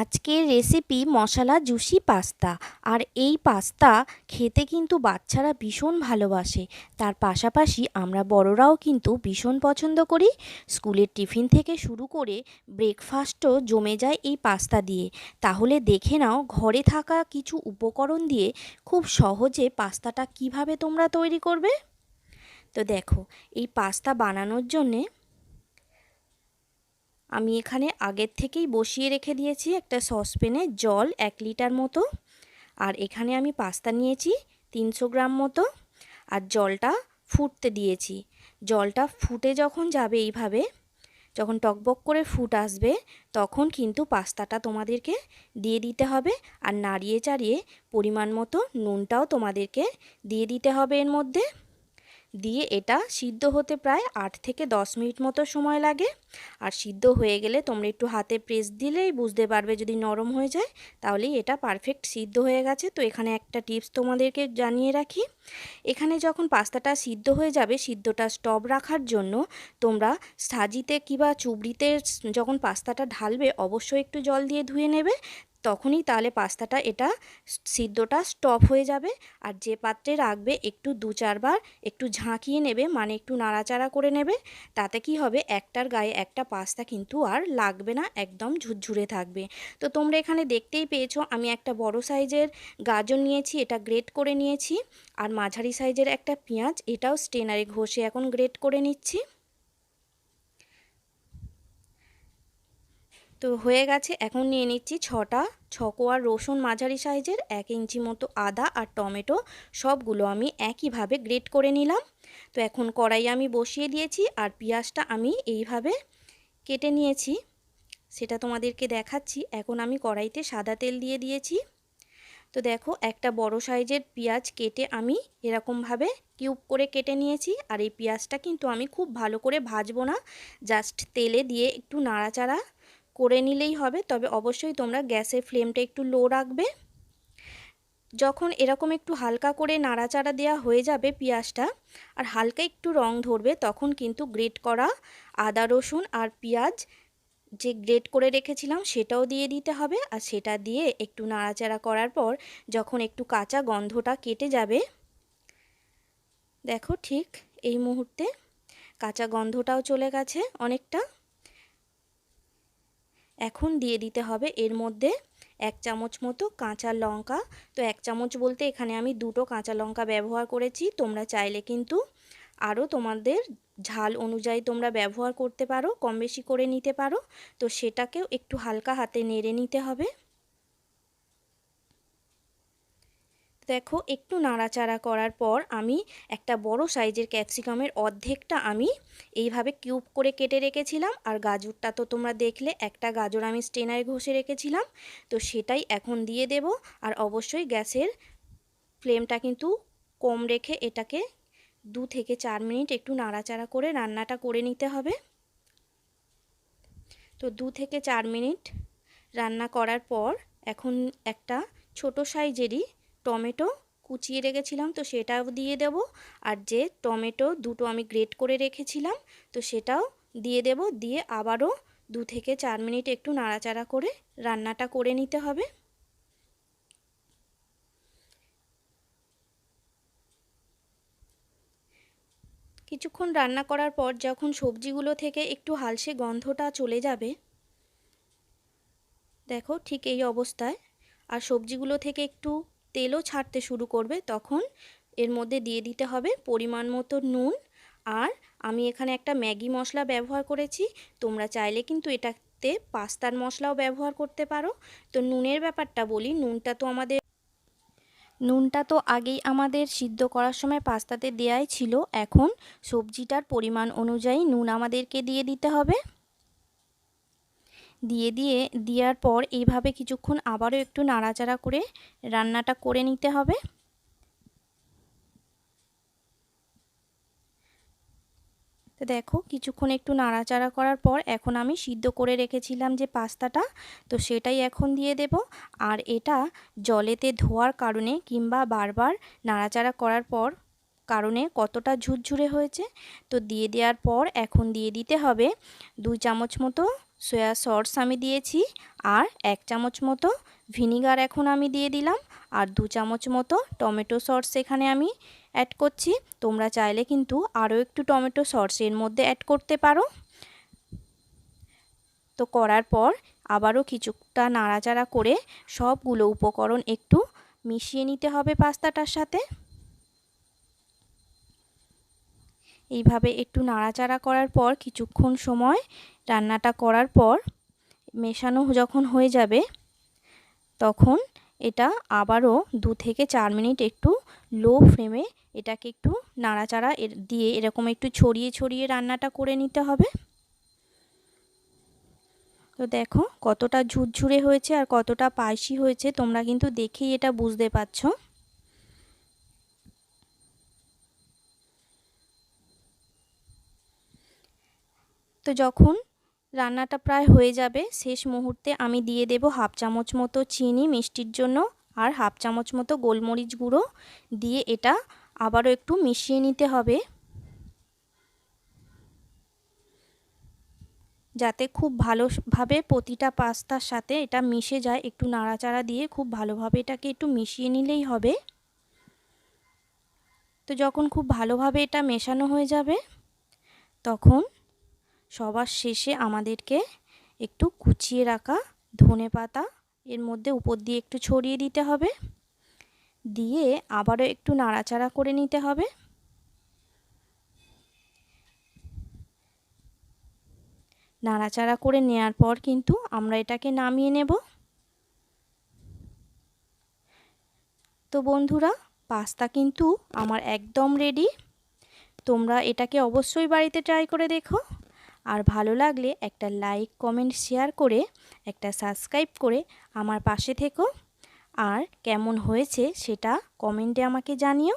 আজকের রেসিপি মশলা juicy pasta. আর এই পাস্তা খেতে কিন্তু বাচ্চারা ভীষণ ভালোবাসে। তার পাশাপাশি আমরা বড়রাও কিন্তু ভীষণ পছন্দ করি। স্কুলের টিফিন থেকে শুরু করে ব্রেকফাস্টও জমে যায় এই পাস্তা দিয়ে। তাহলে দেখে নাও, ঘরে থাকা কিছু উপকরণ দিয়ে খুব সহজে পাস্তাটা কীভাবে তোমরা তৈরি করবে? তো দেখো, এই পাস্তা বানানোর জন্যে আমি এখানে আগের থেকেই বসিয়ে রেখে দিয়েছি একটা সসপ্যানে জল এক লিটার মতো। আর এখানে আমি পাস্তা নিয়েছি তিনশো গ্রাম মতো। আর জলটা ফুটতে দিয়েছি। জলটা ফুটে যখন যাবে এইভাবে, যখন টকবক করে ফুট আসবে, তখন কিন্তু পাস্তাটা তোমাদেরকে দিয়ে দিতে হবে। আর নাড়িয়ে চাড়িয়ে পরিমাণ মতো নুনটাও তোমাদেরকে দিয়ে দিতে হবে এর মধ্যে। দিয়ে এটা সিদ্ধ হতে প্রায় আট থেকে দশ মিনিট মতো সময় লাগে। আর সিদ্ধ হয়ে গেলে তোমরা একটু হাতে প্রেস দিলেই বুঝতে পারবে যদি নরম হয়ে যায়, তাহলেই এটা পারফেক্ট সিদ্ধ হয়ে গেছে। তো এখানে একটা টিপস তোমাদেরকে জানিয়ে রাখি। এখানে যখন পাস্তাটা সিদ্ধ হয়ে যাবে, সিদ্ধটা স্টপ রাখার জন্য তোমরা সাজিতে কিবা চুবড়িতে যখন পাস্তাটা ঢালবে, অবশ্যই একটু জল দিয়ে ধুয়ে নেবে। তখনই তাহলে পাস্তাটা এটা সিদ্ধটা স্টপ হয়ে যাবে। আর যে পাত্রে রাখবে একটু দু চারবার একটু ঝাঁকিয়ে নেবে মানে একটু নাড়াচাড়া করে নেবে, তাতে কি হবে একটার গায়ে একটা পাস্তা কিন্তু আর লাগবে না, একদম ঝুরঝুরে থাকবে। তো তোমরা এখানে দেখতেই পেয়েছ, আমি একটা বড় সাইজের গাজর নিয়েছি, এটা গ্রেট করে নিয়েছি, আর মাঝারি সাইজের একটা পেঁয়াজ, এটাও স্টেনারে ঘষে এখন গ্রেট করে নিচ্ছি। তো হয়ে গেছে, এখন নিয়ে নিচ্ছি ছটা। ছকোয়ার রসুন মাঝারি সাইজের, এক ইঞ্চি মতো আদা আর টমেটো, সবগুলো আমি একইভাবে গ্রেট করে নিলাম। তো এখন কড়াই আমি বসিয়ে দিয়েছি আর পেঁয়াজটা আমি এইভাবে কেটে নিয়েছি। সেটা তোমাদেরকে দেখাচ্ছি। এখন আমি কড়াইতে সাদা তেল দিয়ে দিয়েছি। তো দেখো, একটা বড় সাইজের পেঁয়াজ কেটে আমি এরকমভাবে কিউব করে কেটে নিয়েছি। আর এই পেঁয়াজটা কিন্তু আমি খুব ভালো করে ভাজবো না, জাস্ট তেলে দিয়ে একটু নাড়াচাড়া করে নিলেই হবে, তবে অবশ্যই তোমরা গ্যাসের ফ্লেমটা একটু লো রাখবে। যখন এরকম একটু হালকা করে নাড়াচাড়া দেওয়া হয়ে যাবে পেঁয়াজটা, আর হালকা একটু রং ধরবে, তখন কিন্তু গ্রেট করা আদা, রসুন আর পেঁয়াজ যে গ্রেট করে রেখেছিলাম সেটাও দিয়ে দিতে হবে, আর সেটা দিয়ে একটু নাড়াচাড়া করার পর যখন একটু কাঁচা গন্ধটা কেটে যাবে, দেখো ঠিক এই মুহূর্তে কাঁচা গন্ধটাও চলে গেছে অনেকটা। এখন দিয়ে দিতে হবে এর মধ্যে এক চামচ মতো কাঁচা লঙ্কা। তো এক চামচ বলতে এখানে আমি দুটো কাঁচা লঙ্কা ব্যবহার করেছি, তোমরা চাইলে কিন্তু আরও তোমাদের ঝাল অনুযায়ী তোমরা ব্যবহার করতে পারো কম বেশি করে নিতে পারো। তো সেটাকেও একটু হালকা হাতে নেড়ে নিতে হবে। দেখো, একটু নাড়াচাড়া করার পর আমি একটা বড় সাইজের ক্যাপসিকামের অর্ধেকটা আমি এইভাবে কিউব করে কেটে রেখেছিলাম। আর গাজরটা তো তোমরা দেখলে, একটা গাজর আমি স্টেনারে ঘষে রেখেছিলাম। তো সেটাই এখন দিয়ে দেব। আর অবশ্যই গ্যাসের ফ্লেমটা কিন্তু কম রেখে এটাকে দু থেকে চার মিনিট একটু নাড়াচাড়া করে রান্নাটা করে নিতে হবে। তো দু থেকে চার মিনিট রান্না করার পর এখন একটা ছোট সাইজেরই টমেটো কুচিয়ে রেখেছিলাম, তো সেটাও দিয়ে দেব। আর যে টমেটো দুটো আমি গ্রেট করে রেখেছিলাম, তো সেটাও দিয়ে দেব। দিয়ে আবারও দু থেকে চার মিনিট একটু নাড়াচাড়া করে রান্নাটা করে নিতে হবে। কিছুক্ষণ রান্না করার পর যখন সবজিগুলো থেকে একটু হালসে গন্ধটা চলে যাবে, দেখো ঠিক এই অবস্থায়। আর সবজিগুলো থেকে একটু তেলও ছাড়তে শুরু করবে, তখন এর মধ্যে দিয়ে দিতে হবে পরিমাণ মতো নুন। আর আমি এখানে একটা ম্যাগি মশলা ব্যবহার করেছি, তোমরা চাইলে কিন্তু এটাতে পাস্তার মশলাও ব্যবহার করতে পারো। তো নুনের ব্যাপারটা বলি, নুনটা তো আমাদের নুনটা তো আগেই আমাদের সিদ্ধ করার সময় পাস্তাতে দেয়াই ছিল। এখন সবজিটার পরিমাণ অনুযায়ী নুন আমাদেরকে দিয়ে দিতে হবে। দিয়ে দিয়ে দেওয়ার পর এইভাবে কিছুক্ষণ আবারও একটু নাড়াচাড়া করে রান্নাটা করে নিতে হবে। তো দেখো কিছুক্ষণ একটু নাড়াচাড়া করার পর এখন আমি সিদ্ধ করে রেখেছিলাম যে পাস্তাটা, তো সেটাই এখন দিয়ে দেব। আর এটা জলেতে ধোয়ার কারণে কিংবা বারবার নাড়াচাড়া করার পর কারণে কতটা ঝুরঝুরে হয়েছে, তো দিয়ে দেওয়ার পর এখন দিয়ে দিতে হবে দুই চামচ মতো সয়া সস আমি দিয়েছি আর এক চামচ মতো ভিনিগার এখন আমি দিয়ে দিলাম আর দু চামচ মতো টমেটো সস এখানে আমি অ্যাড করছি। তোমরা চাইলে কিন্তু আরও একটু টমেটো সস এর মধ্যে অ্যাড করতে পারো। তো করার পর আবারও কিছুটা নাড়াচাড়া করে সবগুলো উপকরণ একটু মিশিয়ে নিতে হবে পাস্তাটার সাথে। এইভাবে একটু নাড়াচাড়া করার পর কিছুক্ষণ সময় রান্নাটা করার পর মেশানো যখন হয়ে যাবে, তখন এটা আবারও দু থেকে চার মিনিট একটু লো ফ্লেমে এটাকে একটু নাড়াচাড়া দিয়ে এরকম একটু ছড়িয়ে ছড়িয়ে রান্নাটা করে নিতে হবে। তো দেখো কতটা ঝুরঝুরে হয়েছে আর কতটা পাইসি হয়েছে, তোমরা কিন্তু দেখেই এটা বুঝতে পারছ। তো যখন রান্নাটা প্রায় হয়ে যাবে, শেষ মুহূর্তে আমি দিয়ে দেব হাফ চামচ মতো চিনি মিষ্টির জন্য আর হাফ চামচ মতো গোলমরিচ গুঁড়ো। দিয়ে এটা আবারও একটু মিশিয়ে নিতে হবে। যাতে খুব ভালোভাবে প্রতিটা পাস্তার সাথে এটা মিশে যায়, একটু নাড়াচাড়া দিয়ে খুব ভালোভাবে এটাকে একটু মিশিয়ে নিলেই হবে। তো যখন খুব ভালোভাবে এটা মেশানো হয়ে যাবে, তখন সবার শেষে আমাদেরকে একটু কুচিয়ে রাখা ধনে পাতা, এর মধ্যে উপর দিয়ে একটু ছড়িয়ে দিতে হবে। দিয়ে আবারও একটু নাড়াচাড়া করে নিতে হবে। নাড়াচাড়া করে নেওয়ার পর কিন্তু আমরা এটাকে নামিয়ে নেব। তো বন্ধুরা, পাস্তা কিন্তু আমার একদম রেডি তোমরা এটাকে অবশ্যই বাড়িতে ট্রাই করে দেখো। আর ভালো লাগলে একটা লাইক, কমেন্ট, শেয়ার করে, একটা সাবস্ক্রাইব করে আমার পাশে থেকো। আর কেমন হয়েছে সেটা কমেন্টে আমাকে জানিও।